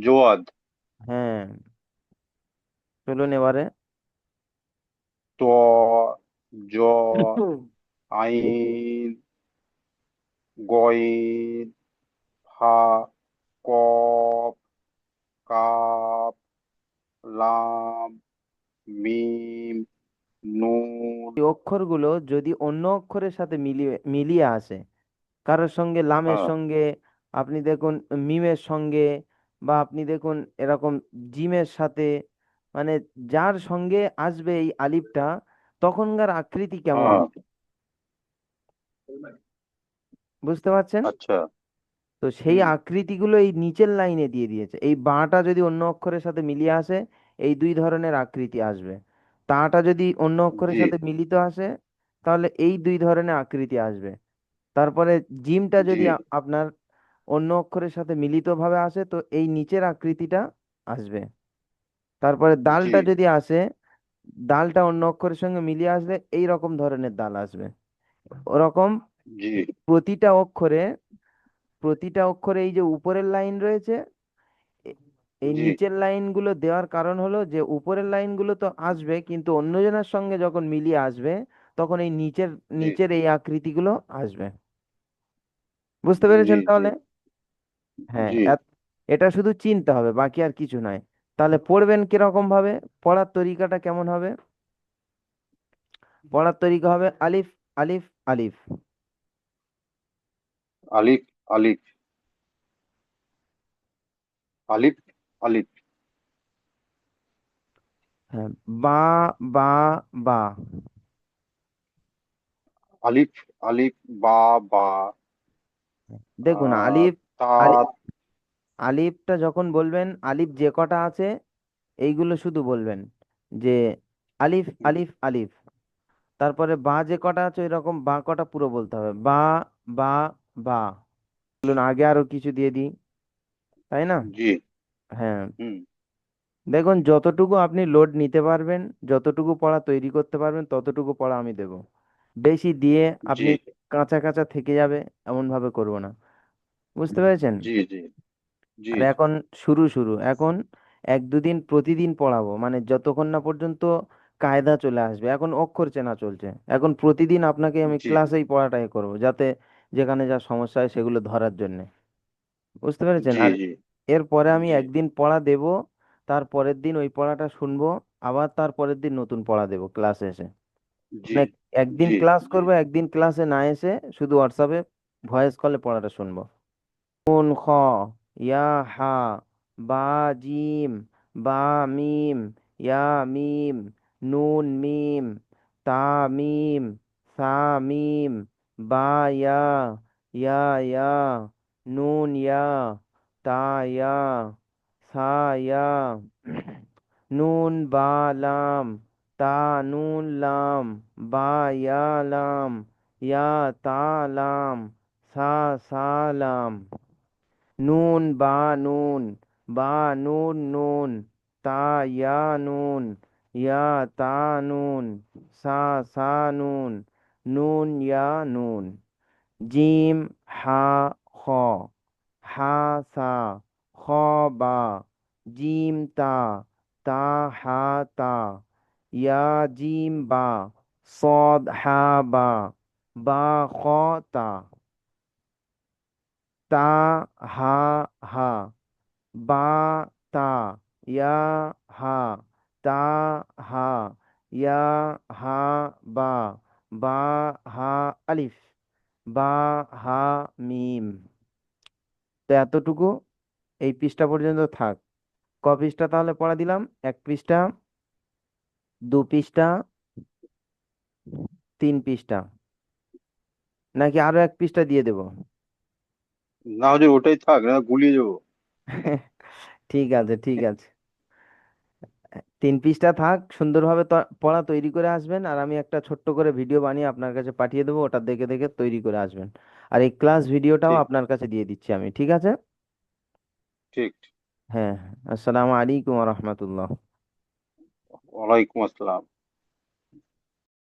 জোয়াদ। হ্যাঁ। চলুন এবারে। ত জ আইন গইন ফা কফ কাফ লাম মিম নুন। এই অক্ষরগুলো যদি অন্য অক্ষরের সাথে মিলিয়ে মিলিয়ে আসে কারোর সঙ্গে লামের হ্যাঁ। সঙ্গে আপনি দেখুন মিমের সঙ্গে বা আপনি দেখুন এরকম জিমের সাথে মানে যার সঙ্গে আসবে এই আলিফটা তখনকার আকৃতি কেমন? হ্যাঁ। হবে বুঝতে পারছেন? আচ্ছা। তো সেই হুম। আকৃতিগুলো এই নিচের লাইনে দিয়ে দিয়েছে। এই বাঁটা যদি অন্য অক্ষরের সাথে মিলিয়ে আসে এই দুই ধরনের আকৃতি আসবে। তাটা যদি অন্য অক্ষরের জি। সাথে মিলিত আসে তাহলে এই দুই ধরনের আকৃতি আসবে। তারপরে জিমটা জি। যদি আ- আপনার অন্য অক্ষরের সাথে মিলিতভাবে আসে তো এই নিচের আকৃতিটা আসবে। তারপরে দালটা যদি আসে দালটা অন্য অক্ষরের সঙ্গে মিলিয়ে আসলে এই রকম ধরনের দাল আসবে। ওরকম জি। প্রতিটা অক্ষরে প্রতিটা অক্ষরে এই যে উপরের লাইন রয়েছে এই নিচের লাইনগুলো দেওয়ার কারণ হলো যে উপরের লাইনগুলো তো আসবে কিন্তু অন্যজনের সঙ্গে যখন মিলিয়ে আসবে তখন এই নিচের নিচের এই আকৃতিগুলো আসবে। বুঝতে পেরেছেন তাহলে? হ্যাঁ জি। এত- এটা শুধু চিনতে হবে বাকি আর কিছু নয়। তাহলে পড়বেন কীরকম ভাবে? পড়ার তরিকাটা কেমন হবে? পড়ার তরিকা হবে আলিফ আলিফ আলিফ। আলিফ আলিফ। আলিফ আলিফ। হ্যাঁ বা বা বা। আলিফ আলিফ বা বা। দেখুন আহ, আলিফ আলিফটা যখন বলবেন আলিফ যে কটা আছে এইগুলো শুধু বলবেন। যে আলিফ আলিফ আলিফ। তারপরে বা যে কটা আছে ওই রকম বা কটা পুরো বলতে হবে। বা বা বা। বলুন আগে আরও কিছু দিয়ে দিই। তাই না? জি। হ্যাঁ। হুম। দেখুন যতটুকু আপনি লোড নিতে পারবেন যতটুকু পড়া তৈরি করতে পারবেন ততটুকু পড়া আমি দেব। বেশি দিয়ে আপনি কাঁচা কাঁচা থেকে যাবে এমন ভাবে করব না। বুঝতে পেরেছেন? জি জি জি। আর এখন শুরু শুরু। এখন এক দুদিন প্রতিদিন পড়াবো। মানে যতক্ষণ না পর্যন্ত কায়দা চলে আসবে। এখন অক্ষর চেনা চলছে। এখন প্রতিদিন আপনাকে আমি জি। ক্লাসেই পড়াটাই করব যাতে যেখানে যা সমস্যা হয় সেগুলো ধরার জন্যে। বুঝতে পেরেছেন? জি আর জি। এরপরে আমি জি। একদিন পড়া দেব তার পরের দিন ওই পড়াটা শুনব আবার তার পরের দিন নতুন পড়া দেব ক্লাসে এসে। জি মানে একদিন জি ক্লাস করব একদিন ক্লাসে না এসে শুধু হোয়াটসঅ্যাপে ভয়েস কলে পড়াটা শুনব। নুন খ? ইয়া, হা, বা, জিম, বা, মিম, ইয়া, মিম, নুন, মিম, তা, মিম, সা, মিম, বা, ইয়া ইয়া ইয়া, নুন, ইয়া, তা, ইয়া, সা, ইয়া, নুন, বা, লাম, তা, নুন, লাম, বা, ইয়া, লাম, ইয়া, তা, লাম, সা সা, লাম। নুন বা নুন বা নুন নুন তা ইয়া নুন ইয়া তা নুন সা সা নুন নুন ইয়া নুন জিম হা খ হা সা খ বা জিম তা তা হা তা ইয়া জিম বা صاد হা বা বা খ তা, হা হা, বা, তা, ইয়া, হা, তা, হা, ইয়া, হা, বা বা, হা, আলিফ, বা, হা, মিম। তো এতটুকু এই পৃষ্ঠা পর্যন্ত থাক। ক পৃষ্ঠা তাহলে পড়া দিলাম? এক পৃষ্ঠা, দু পৃষ্ঠা, তিন পৃষ্ঠা। নাকি আরও এক পৃষ্ঠা দিয়ে দেবো? না হলে ওটাই থাক না গুলিয়ে যাব ঠিক আছে ঠিক আছে। তিন পিসটা থাক সুন্দরভাবে পড়া তৈরি করে আসবেন আর আমি একটা ছোট্ট করে ভিডিও বানিয়ে আপনার কাছে পাঠিয়ে দেবো ওটা দেখে দেখে তৈরি করে আসবেন। আর এই ক্লাস ভিডিওটাও আপনার কাছে দিয়ে দিচ্ছি আমি ঠিক আছে? ঠিক। হ্যাঁ আসসালামু আলাইকুম রহমতুল্লাহ। ওয়ালাইকুম আসসালাম।